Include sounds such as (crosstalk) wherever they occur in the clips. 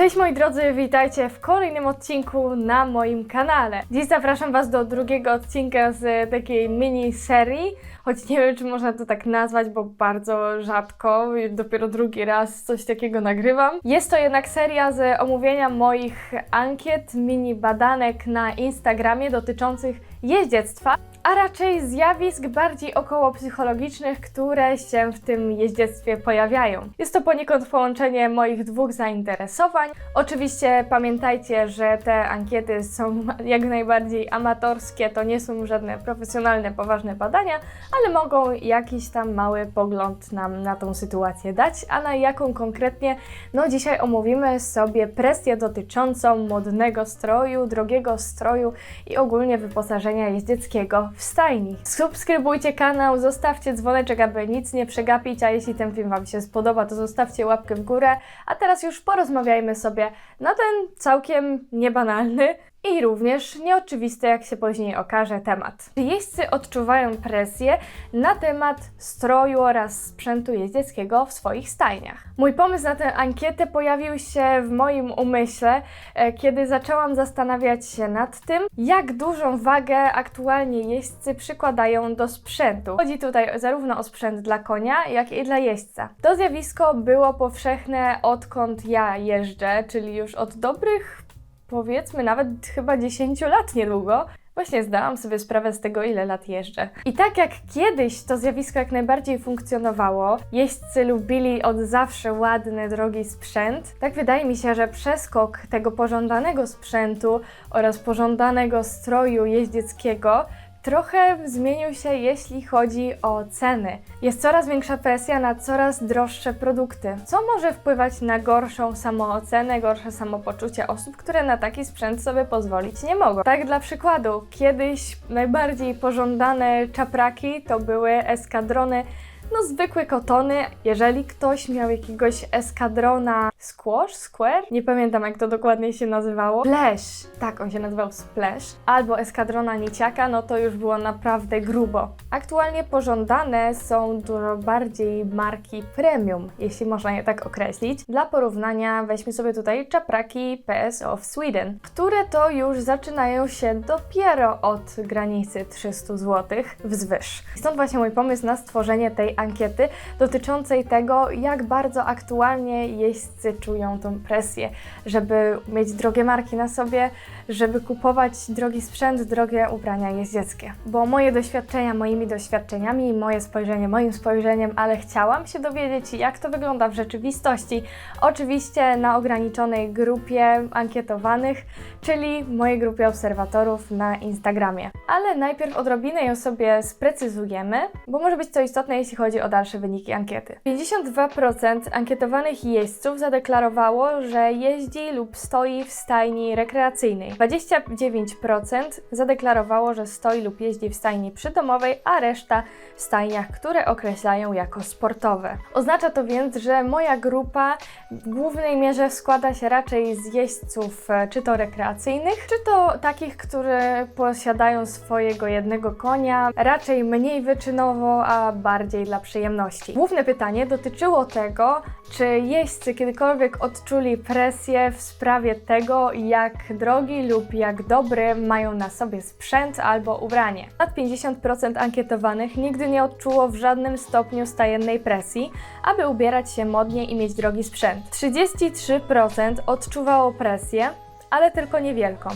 Cześć moi drodzy, witajcie w kolejnym odcinku na moim kanale. Dziś zapraszam Was do drugiego odcinka z takiej mini serii, choć nie wiem, czy można to tak nazwać, bo bardzo rzadko, dopiero drugi raz coś takiego nagrywam. Jest to jednak seria z omówienia moich ankiet, mini badanek na Instagramie dotyczących jeździectwa, a raczej zjawisk bardziej około psychologicznych, które się w tym jeździectwie pojawiają. Jest to poniekąd połączenie moich dwóch zainteresowań. Oczywiście pamiętajcie, że te ankiety są (laughs) jak najbardziej amatorskie, to nie są żadne profesjonalne, poważne badania, ale mogą jakiś tam mały pogląd nam na tą sytuację dać, a na jaką konkretnie, no dzisiaj omówimy sobie presję dotyczącą modnego stroju, drogiego stroju i ogólnie wyposażenia jeździeckiego w stajni. Subskrybujcie kanał, zostawcie dzwoneczek, aby nic nie przegapić, a jeśli ten film Wam się spodoba, to zostawcie łapkę w górę. A teraz już porozmawiajmy sobie na ten całkiem niebanalny i również nieoczywisty, jak się później okaże, temat. Jeźdźcy odczuwają presję na temat stroju oraz sprzętu jeździeckiego w swoich stajniach? Mój pomysł na tę ankietę pojawił się w moim umyśle, e, kiedy zaczęłam zastanawiać się nad tym, jak dużą wagę aktualnie jeźdźcy przykładają do sprzętu. Chodzi tutaj zarówno o sprzęt dla konia, jak i dla jeźdźca. To zjawisko było powszechne odkąd ja jeżdżę, czyli już od dobrych powiedzmy nawet chyba 10 lat niedługo. Właśnie zdałam sobie sprawę z tego, ile lat jeżdżę. I tak jak kiedyś to zjawisko jak najbardziej funkcjonowało, jeźdźcy lubili od zawsze ładny, drogi sprzęt, tak wydaje mi się, że przeskok tego pożądanego sprzętu oraz pożądanego stroju jeździeckiego trochę zmienił się, jeśli chodzi o ceny. Jest coraz większa presja na coraz droższe produkty, co może wpływać na gorszą samoocenę, gorsze samopoczucie osób, które na taki sprzęt sobie pozwolić nie mogą. Tak dla przykładu, kiedyś najbardziej pożądane czapraki to były eskadrony no zwykłe kotony. Jeżeli ktoś miał jakiegoś eskadrona Squash, Square, nie pamiętam jak to dokładnie się nazywało, Splash, tak on się nazywał Splash, albo eskadrona Niciaka, no to już było naprawdę grubo. Aktualnie pożądane są dużo bardziej marki premium, jeśli można je tak określić. Dla porównania weźmy sobie tutaj czapraki PS of Sweden, które to już zaczynają się dopiero od granicy 300 zł wzwyż. Stąd właśnie mój pomysł na stworzenie tej ankiety dotyczącej tego, jak bardzo aktualnie jeźdźcy czują tą presję, żeby mieć drogie marki na sobie, żeby kupować drogi sprzęt, drogie ubrania jeździeckie. Bo moje doświadczenia moimi doświadczeniami, moje spojrzenie moim spojrzeniem, ale chciałam się dowiedzieć, jak to wygląda w rzeczywistości. Oczywiście na ograniczonej grupie ankietowanych, czyli mojej grupie obserwatorów na Instagramie. Ale najpierw odrobinę ją sobie sprecyzujemy, bo może być to istotne, jeśli chodzi o dalsze wyniki ankiety. 52% ankietowanych jeźdźców zadeklarowało, że jeździ lub stoi w stajni rekreacyjnej. 29% zadeklarowało, że stoi lub jeździ w stajni przydomowej, a reszta w stajniach, które określają jako sportowe. Oznacza to więc, że moja grupa w głównej mierze składa się raczej z jeźdźców, e, czy to rekreacyjnych, czy to takich, które posiadają swojego jednego konia, raczej mniej wyczynowo, a bardziej dla przyjemności. Główne pytanie dotyczyło tego, czy jeźdźcy kiedykolwiek odczuli presję w sprawie tego, jak drogi lub jak dobry mają na sobie sprzęt albo ubranie. Ponad 50% ankietowanych nigdy nie odczuło w żadnym stopniu stajennej presji, aby ubierać się modnie i mieć drogi sprzęt. 33% odczuwało presję, ale tylko niewielką.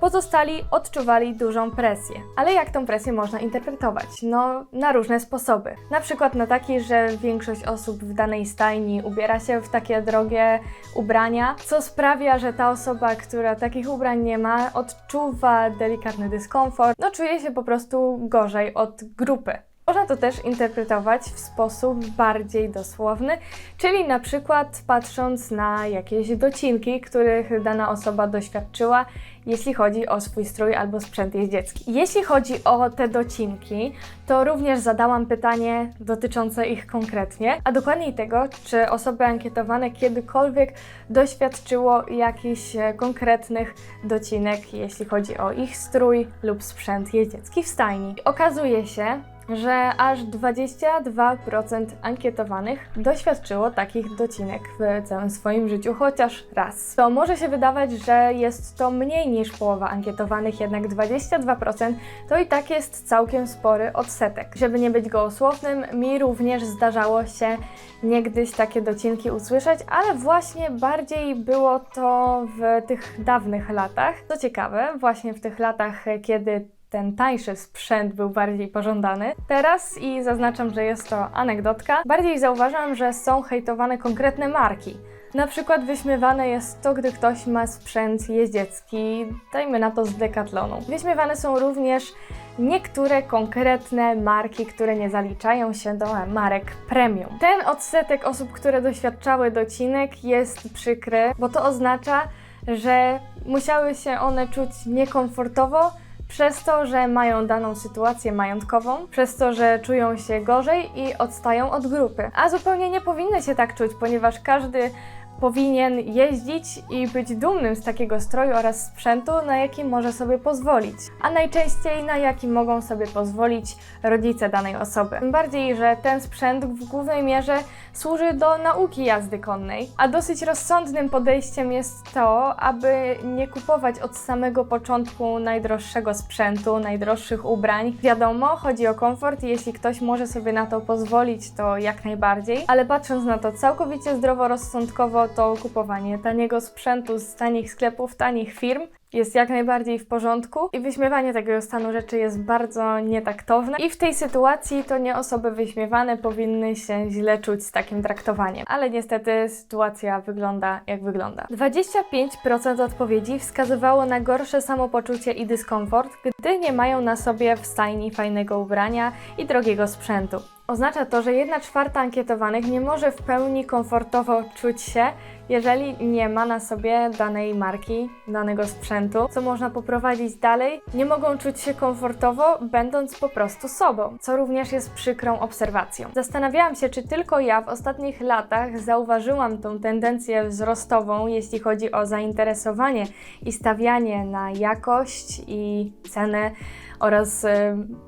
Pozostali odczuwali dużą presję. Ale jak tą presję można interpretować? No, na różne sposoby. Na przykład na taki, że większość osób w danej stajni ubiera się w takie drogie ubrania, co sprawia, że ta osoba, która takich ubrań nie ma, odczuwa delikatny dyskomfort, no czuje się po prostu gorzej od grupy. Można to też interpretować w sposób bardziej dosłowny, czyli na przykład patrząc na jakieś docinki, których dana osoba doświadczyła, jeśli chodzi o swój strój albo sprzęt jeździecki. Jeśli chodzi o te docinki, to również zadałam pytanie dotyczące ich konkretnie, a dokładniej tego, czy osoby ankietowane kiedykolwiek doświadczyło jakichś konkretnych docinek, jeśli chodzi o ich strój lub sprzęt jeździecki w stajni. Okazuje się, że aż 22% ankietowanych doświadczyło takich docinek w całym swoim życiu chociaż raz. To może się wydawać, że jest to mniej niż połowa ankietowanych, jednak 22% to i tak jest całkiem spory odsetek. Żeby nie być gołosłownym, mi również zdarzało się niegdyś takie docinki usłyszeć, ale właśnie bardziej było to w tych dawnych latach. Co ciekawe, właśnie w tych latach, kiedy ten tańszy sprzęt był bardziej pożądany. Teraz, i zaznaczam, że jest to anegdotka, bardziej zauważam, że są hejtowane konkretne marki. Na przykład wyśmiewane jest to, gdy ktoś ma sprzęt jeździecki, dajmy na to z Decathlonu. Wyśmiewane są również niektóre konkretne marki, które nie zaliczają się do marek premium. Ten odsetek osób, które doświadczały docinek jest przykry, bo to oznacza, że musiały się one czuć niekomfortowo przez to, że mają daną sytuację majątkową, przez to, że czują się gorzej i odstają od grupy. A zupełnie nie powinny się tak czuć, ponieważ każdy powinien jeździć i być dumnym z takiego stroju oraz sprzętu, na jaki może sobie pozwolić, a najczęściej na jaki mogą sobie pozwolić rodzice danej osoby. Tym bardziej, że ten sprzęt w głównej mierze służy do nauki jazdy konnej, a dosyć rozsądnym podejściem jest to, aby nie kupować od samego początku najdroższego sprzętu, najdroższych ubrań. Wiadomo, chodzi o komfort i jeśli ktoś może sobie na to pozwolić, to jak najbardziej, ale patrząc na to całkowicie zdroworozsądkowo, to kupowanie taniego sprzętu z tanich sklepów, tanich firm jest jak najbardziej w porządku i wyśmiewanie tego stanu rzeczy jest bardzo nietaktowne i w tej sytuacji to nie osoby wyśmiewane powinny się źle czuć z takim traktowaniem. Ale niestety sytuacja wygląda jak wygląda. 25% odpowiedzi wskazywało na gorsze samopoczucie i dyskomfort, gdy nie mają na sobie w stajni fajnego ubrania i drogiego sprzętu. Oznacza to, że 1 czwarta ankietowanych nie może w pełni komfortowo czuć się, jeżeli nie ma na sobie danej marki, danego sprzętu, co można poprowadzić dalej, nie mogą czuć się komfortowo, będąc po prostu sobą, co również jest przykrą obserwacją. Zastanawiałam się, czy tylko ja w ostatnich latach zauważyłam tą tendencję wzrostową, jeśli chodzi o zainteresowanie i stawianie na jakość i cenę oraz y,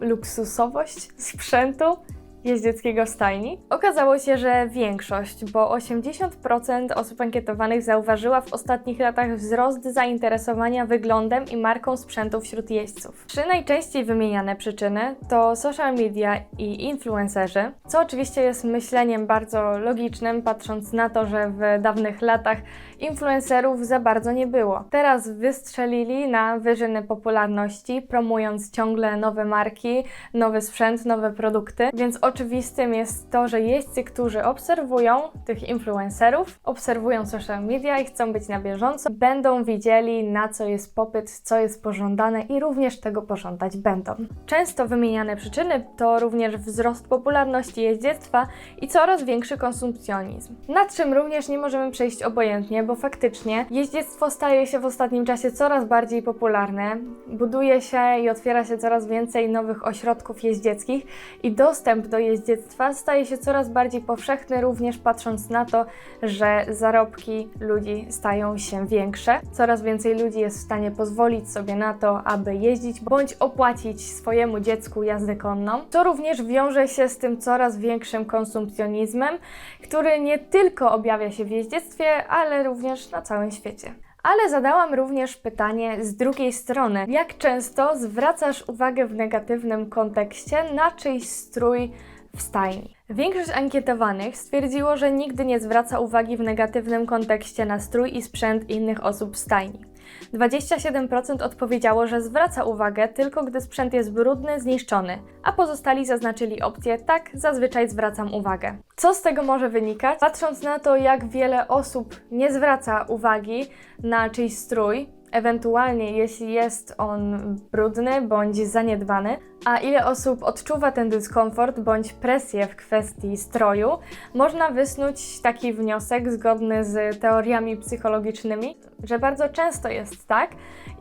luksusowość sprzętu jeździeckiego stajni? Okazało się, że większość, bo 80% osób ankietowanych zauważyła w ostatnich latach wzrost zainteresowania wyglądem i marką sprzętu wśród jeźdźców. Trzy najczęściej wymieniane przyczyny to social media i influencerzy, co oczywiście jest myśleniem bardzo logicznym, patrząc na to, że w dawnych latach influencerów za bardzo nie było. Teraz wystrzelili na wyżyny popularności, promując ciągle nowe marki, nowy sprzęt, nowe produkty, więc oczywistym jest to, że jeźdźcy, którzy obserwują tych influencerów, obserwują social media i chcą być na bieżąco, będą widzieli na co jest popyt, co jest pożądane i również tego pożądać będą. Często wymieniane przyczyny to również wzrost popularności jeździectwa i coraz większy konsumpcjonizm. Nad czym również nie możemy przejść obojętnie, bo faktycznie jeździectwo staje się w ostatnim czasie coraz bardziej popularne, buduje się i otwiera się coraz więcej nowych ośrodków jeździeckich i dostęp do jeździectwa staje się coraz bardziej powszechny, również patrząc na to, że zarobki ludzi stają się większe. Coraz więcej ludzi jest w stanie pozwolić sobie na to, aby jeździć bądź opłacić swojemu dziecku jazdę konną. To również wiąże się z tym coraz większym konsumpcjonizmem, który nie tylko objawia się w jeździectwie, ale również na całym świecie. Ale zadałam również pytanie z drugiej strony. Jak często zwracasz uwagę w negatywnym kontekście na czyjś strój w stajni? Większość ankietowanych stwierdziło, że nigdy nie zwraca uwagi w negatywnym kontekście na strój i sprzęt innych osób w stajni. 27% odpowiedziało, że zwraca uwagę tylko gdy sprzęt jest brudny, zniszczony, a pozostali zaznaczyli opcję tak, zazwyczaj zwracam uwagę. Co z tego może wynikać? Patrząc na to, jak wiele osób nie zwraca uwagi na czyjś strój, ewentualnie jeśli jest on brudny bądź zaniedbany, a ile osób odczuwa ten dyskomfort bądź presję w kwestii stroju, można wysnuć taki wniosek zgodny z teoriami psychologicznymi, że bardzo często jest tak,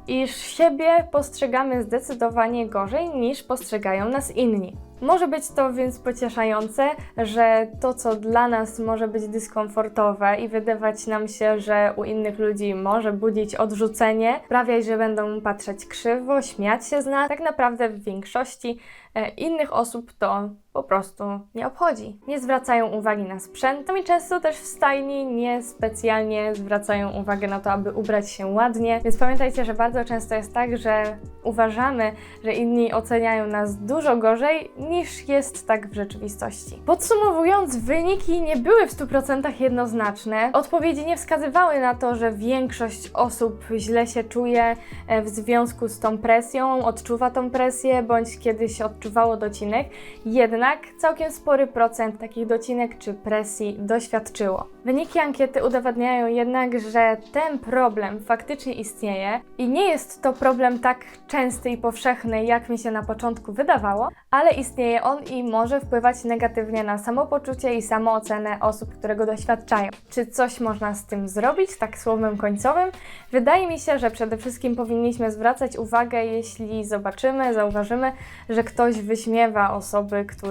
iż siebie postrzegamy zdecydowanie gorzej niż postrzegają nas inni. Może być to więc pocieszające, że to, co dla nas może być dyskomfortowe i wydawać nam się, że u innych ludzi może budzić odrzucenie, sprawiać, że będą patrzeć krzywo, śmiać się z nas, tak naprawdę w większości e, innych osób to po prostu nie obchodzi. Nie zwracają uwagi na sprzęt, no i często też w stajni nie specjalnie zwracają uwagę na to, aby ubrać się ładnie, więc pamiętajcie, że bardzo często jest tak, że uważamy, że inni oceniają nas dużo gorzej niż jest tak w rzeczywistości. Podsumowując, wyniki nie były w 100% jednoznaczne. Odpowiedzi nie wskazywały na to, że większość osób źle się czuje e, w związku z tą presją, odczuwa tą presję, bądź kiedyś odczuwało docinek. Jednak całkiem spory procent takich docinek czy presji doświadczyło. Wyniki ankiety udowadniają jednak, że ten problem faktycznie istnieje i nie jest to problem tak częsty i powszechny, jak mi się na początku wydawało, ale istnieje on i może wpływać negatywnie na samopoczucie i samoocenę osób, które go doświadczają. Czy coś można z tym zrobić, tak słowem końcowym? Wydaje mi się, że przede wszystkim powinniśmy zwracać uwagę, jeśli zobaczymy, zauważymy, że ktoś wyśmiewa osoby, które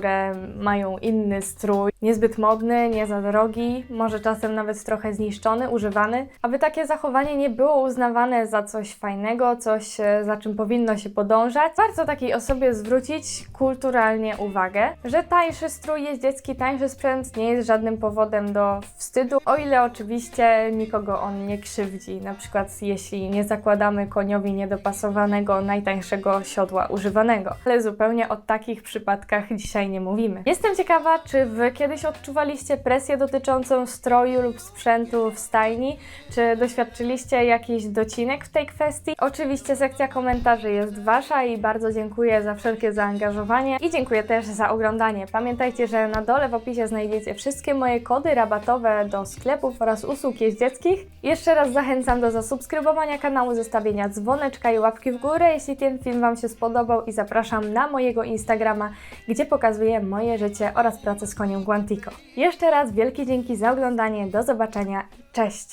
mają inny strój, niezbyt modny, nie za drogi, może czasem nawet trochę zniszczony, używany, aby takie zachowanie nie było uznawane za coś fajnego, coś e, za czym powinno się podążać. Warto takiej osobie zwrócić kulturalnie uwagę, że tańszy strój jeździecki, tańszy sprzęt nie jest żadnym powodem do wstydu, o ile oczywiście nikogo on nie krzywdzi. Na przykład jeśli nie zakładamy koniowi niedopasowanego, najtańszego siodła używanego. Ale zupełnie o takich przypadkach dzisiaj nie mówimy. Jestem ciekawa, czy Wy kiedyś odczuwaliście presję dotyczącą stroju lub sprzętu w stajni? Czy doświadczyliście jakichś docinek w tej kwestii? Oczywiście sekcja komentarzy jest Wasza i bardzo dziękuję za wszelkie zaangażowanie i dziękuję też za oglądanie. Pamiętajcie, że na dole w opisie znajdziecie wszystkie moje kody rabatowe do sklepów oraz usług jeździeckich. Jeszcze raz zachęcam do zasubskrybowania kanału, zostawienia dzwoneczka i łapki w górę, jeśli ten film Wam się spodobał i zapraszam na mojego Instagrama, gdzie pokazuję moje życie oraz pracę z koniem Guantico. Jeszcze raz wielkie dzięki za oglądanie, do zobaczenia, cześć!